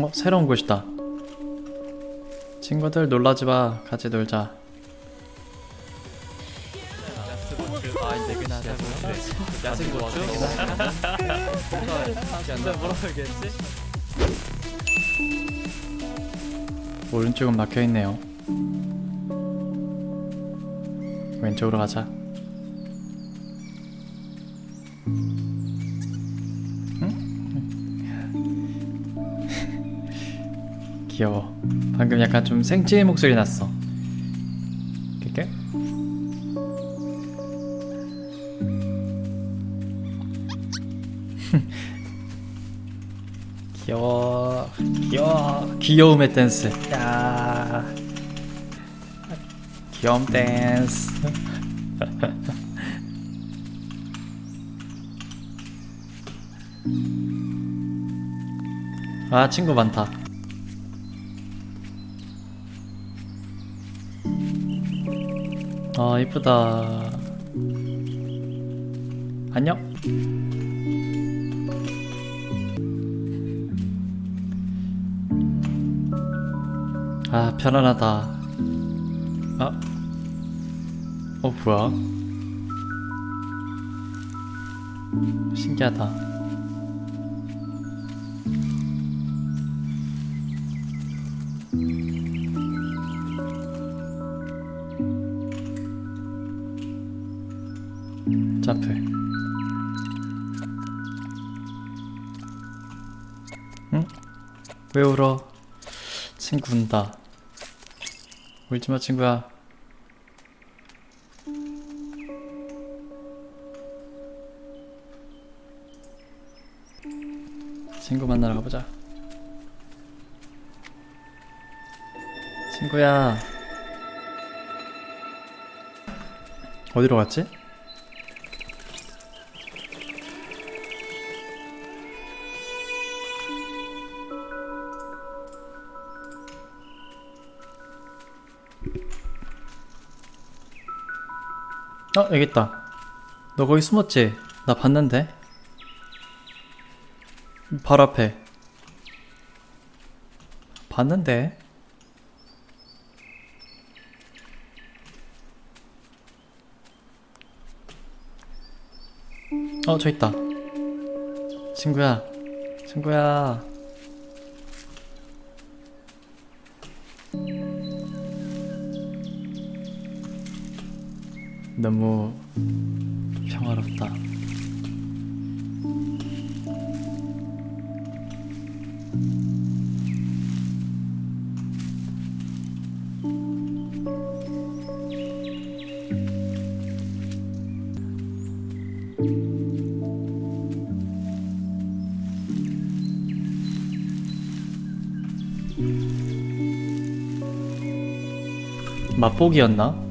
어, 새로운 곳이다. 친구들 놀라지 마. 같이 놀자. 오른쪽은 막혀 있네요. 왼쪽으로 가자. 귀여워. 방금 약간 좀 생쥐의 목소리 났어. 이렇게? 귀여워. 귀여워. 귀여움의 댄스. 야. 귀여움 댄스. 아, 친구 많다. 아, 이쁘다. 안녕. 아 편안하다 아? 어 뭐야 신기하다 점프 응? 왜 울어? 친구 운다 울지마 친구야 친구 만나러 가보자 친구야 어디로 갔지? 어 여기 있다. 너 거기 숨었지? 나 봤는데. 바로 앞에. 봤는데. 어 저 있다. 친구야. 친구야 너무 평화롭다. 맛보기였나?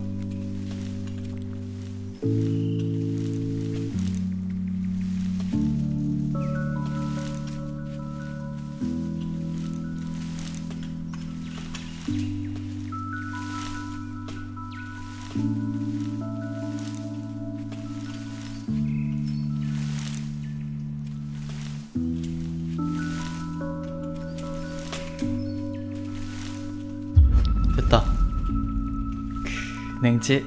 냉지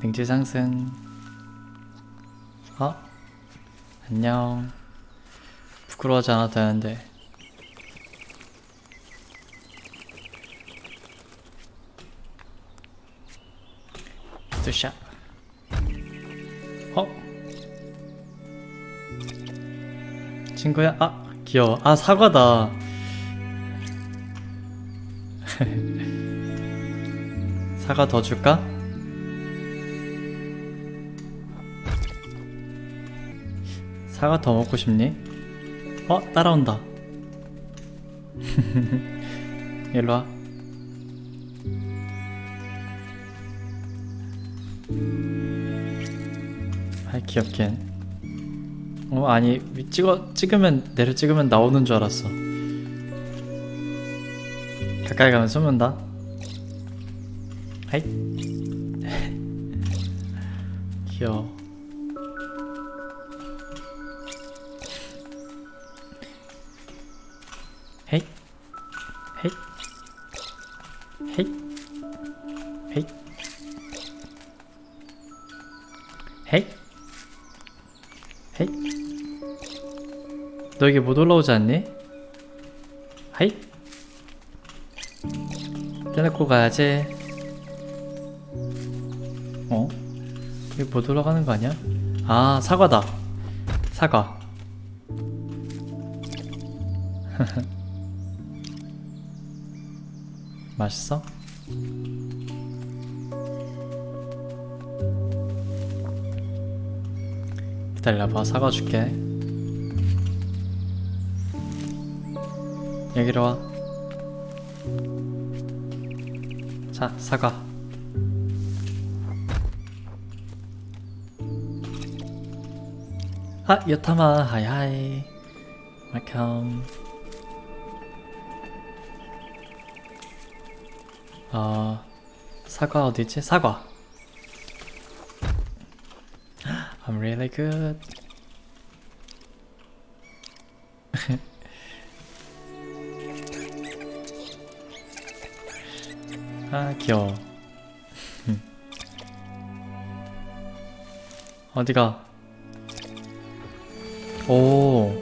냉지 상승. 어? 안녕. 부끄러워하지 않아도 되는데. 투샷. 어? 친구야? 아, 귀여워. 아, 사과다. 사과 더 줄까? 사과 더 먹고 싶니? 어? 따라온다. 일로 와. 아이 귀엽긴. 어 아니 위- 찍어 찍으면 내려 찍으면 나오는 줄 알았어. 가까이 가면 숨는다. 하이. 귀여워. 헤이. 헤이. 헤이. 헤이. 헤이. 헤이. 너 여기 못 올라오지 않니? 하이. 떼놓고 가야지 어? 여기 못 올라가는 거 아니야? 아 사과다 사과 맛있어? 기다려봐 사과 줄게 여기로 와. 자, 사과. 아, 요타마, 하이하이. 웰컴. 어, 사과 어디지? 사과. I'm really good. 아 귀여워 어디가 오.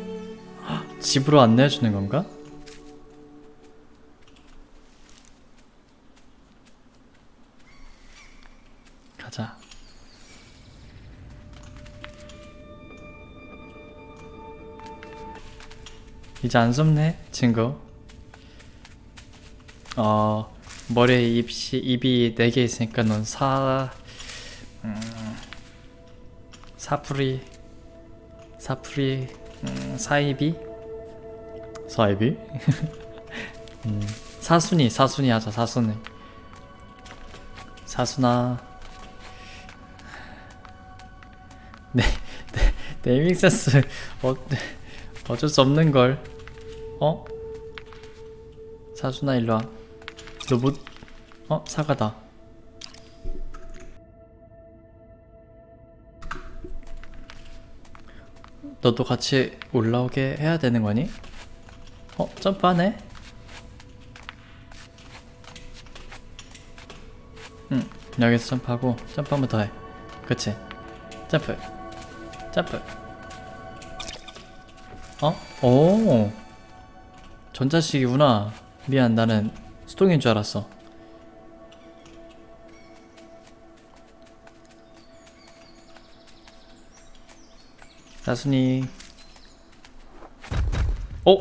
헉, 집으로 안내해 주는 건가? 가자. 이제 안 섭네 친구. 어 머리에 입시 입이 네개 있으니까 넌 사 음, 사프리 사프리 음, 사이비 사이비 음, 사순이 사순이 하자 사순이 사순아 네, 네 네이밍 센스 어, 어쩔 수 없는 걸 어? 사순아 일로 와. 너 못, 어? 사과다. 너도 같이 올라오게 해야 되는 거니? 어? 점프하네? 응, 여기서 점프하고, 점프 한 번 더 해. 그치? 점프. 점프. 어? 오! 전자식이구나. 미안, 나는 수동인 줄 알았어. 사순이. 어?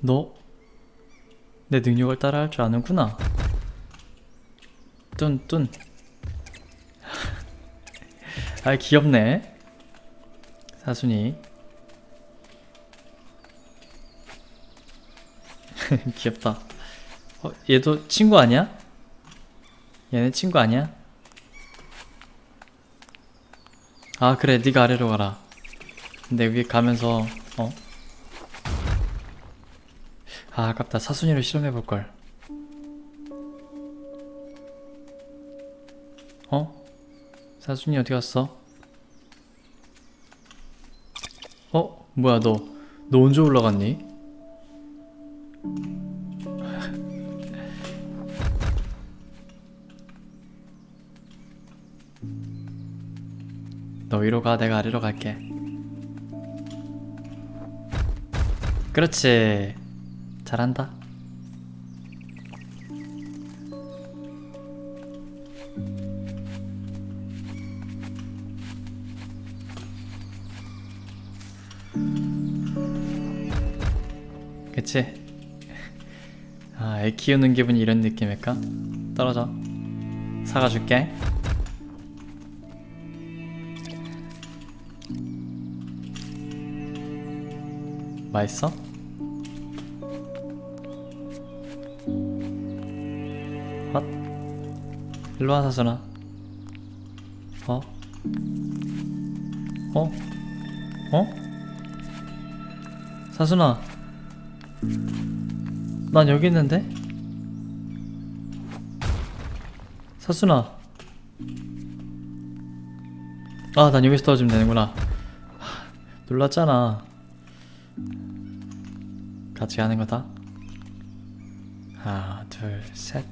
너? 내 능력을 따라 할 줄 아는구나. 뚠, 뚠. 아, 귀엽네. 사순이. 귀엽다. 어, 얘도 친구 아니야? 얘네 친구 아니야? 아 그래 네가 아래로 가라. 근데 위에 가면서 어? 아 아깝다 사순이를 실험해 볼 걸. 어? 사순이 어디 갔어? 어? 뭐야 너? 너 언제 올라갔니? 위로 가 내가 아래로 갈게. 그렇지. 잘한다. 그치? 아, 애 키우는 기분이 이런 느낌일까? 떨어져. 사과 줄게 맛있어? 헛 일로와 사순아 어? 어? 어? 사순아 난 여기 있는데? 사순아 아난 여기서 떨어지면 되는구나 하, 놀랐잖아 같이 하는 거다. 하나, 둘, 셋.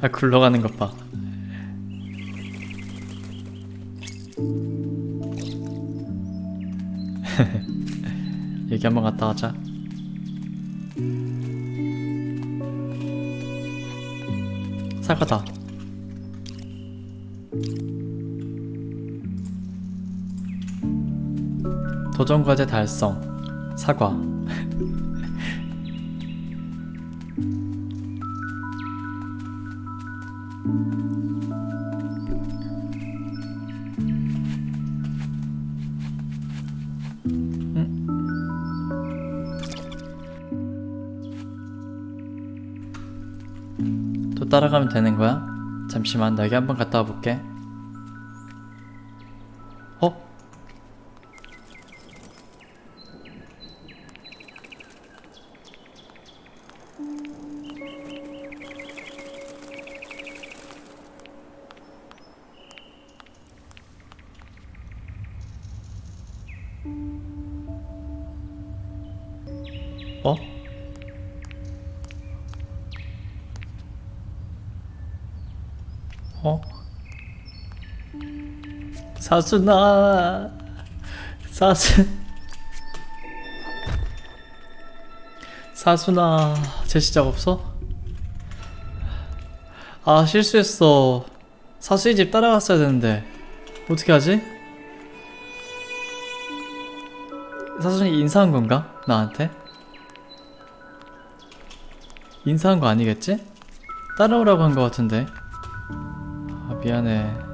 아 굴러가는 것 봐. 여기 한번 갔다 와자. 사과다. 도전 과제 달성. 사과. 또 따라가면 되는 거야? 잠시만 나 여기 한번 갔다 와볼게. 어? 사순아 사순 사순아 제 시작 없어? 아 실수했어 사수이 집 따라갔어야 되는데 어떻게 하지? 사순이 인사한 건가? 나한테? 인사한 거 아니겠지? 따라오라고 한 거 같은데 아 미안해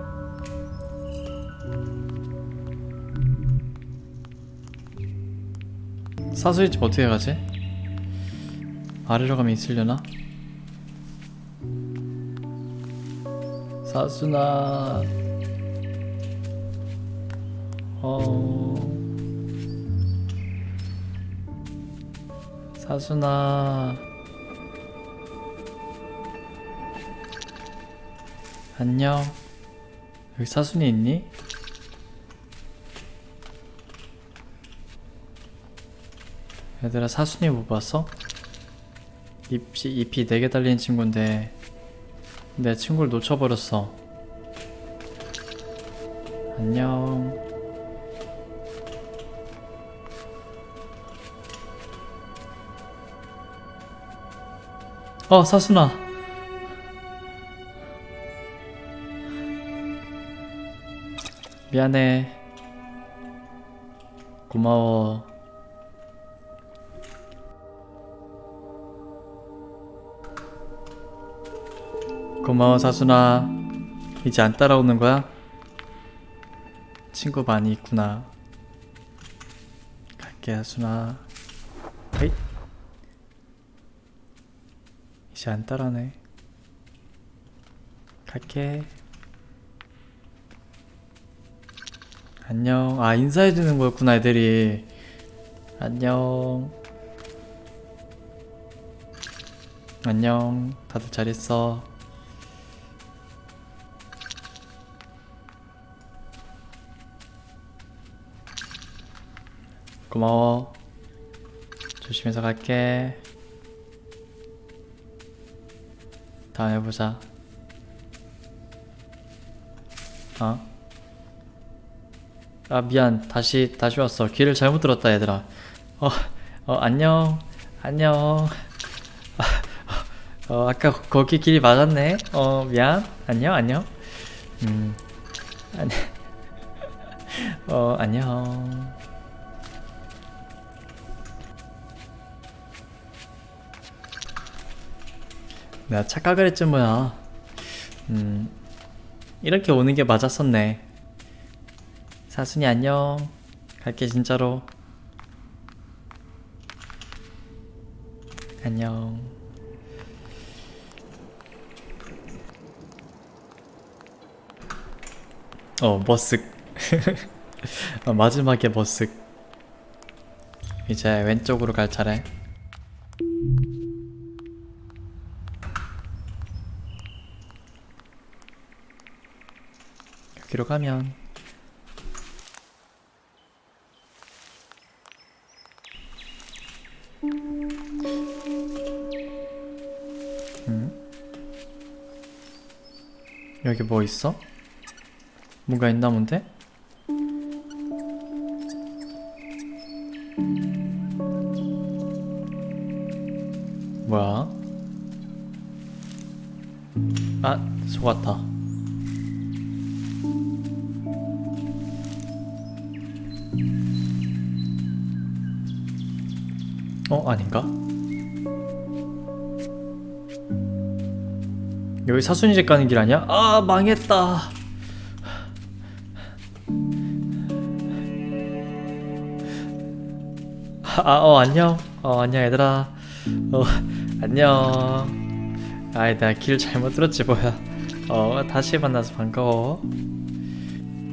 사수의 집 어떻게 가지? 아래로 가면 있으려나? 사수나 어 사수나 안녕. 여기 사순이 있니? 얘들아 사순이 못 봤어? 잎이, 잎이 4개 달린 친구인데 내 친구를 놓쳐버렸어 안녕 어 사순아 미안해. 고마워. 고마워, 사순아. 이제 안 따라오는 거야? 친구 많이 있구나. 갈게, 사순아. 헤이. 이제 안 따라네. 갈게. 안녕. 아, 인사해주는 거였구나, 애들이. 안녕. 안녕. 다들 잘 있어. 고마워. 조심해서 갈게. 다음에 보자. 어? 아 미안. 다시 다시 왔어. 길을 잘못 들었다 얘들아. 어, 어 안녕. 안녕. 어 아까 거- 거기 길이 맞았네. 어 미안. 안녕 안녕. 음. 아니 어 안녕. 내가 착각을 했지 뭐야. 음 이렇게 오는 게 맞았었네 사순이 안녕. 갈게 진짜로. 안녕. 어 머쓱. 어, 마지막에 머쓱. 이제 왼쪽으로 갈 차례. 여기로 가면 여기 뭐 있어? 뭔가 있나 본데? 뭐야? 아, 속았다. 어, 아닌가? 여기 사순이 집 가는 길 아니야? 아, 망했다. 아, 어, 안녕. 어, 안녕, 얘들아. 어, 안녕. 아이, 내가 길 잘못 들었지, 뭐야. 어, 다시 만나서 반가워.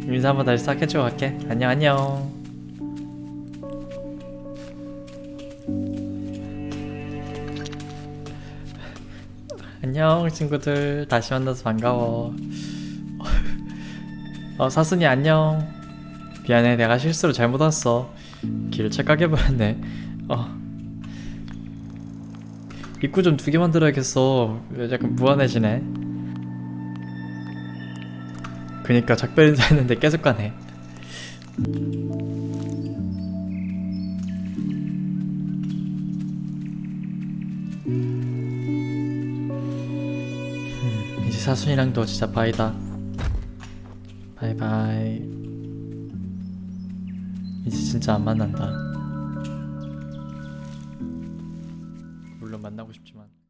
인사 한번 다시 싹 해주고 갈게. 안녕, 안녕. 안녕, 친구들. 다시 만나서 반가워. 어, 사순이 안녕. 미안해, 내가 실수로 잘못 왔어. 길을 착각해버렸네. 어. 입구 좀 두 개 만들어야겠어. 약간 무한해지네. 그니까 작별 인사했는데 계속 가네. 사순이랑도 진짜 바이다. 바이바이. 이제 진짜 안 만난다.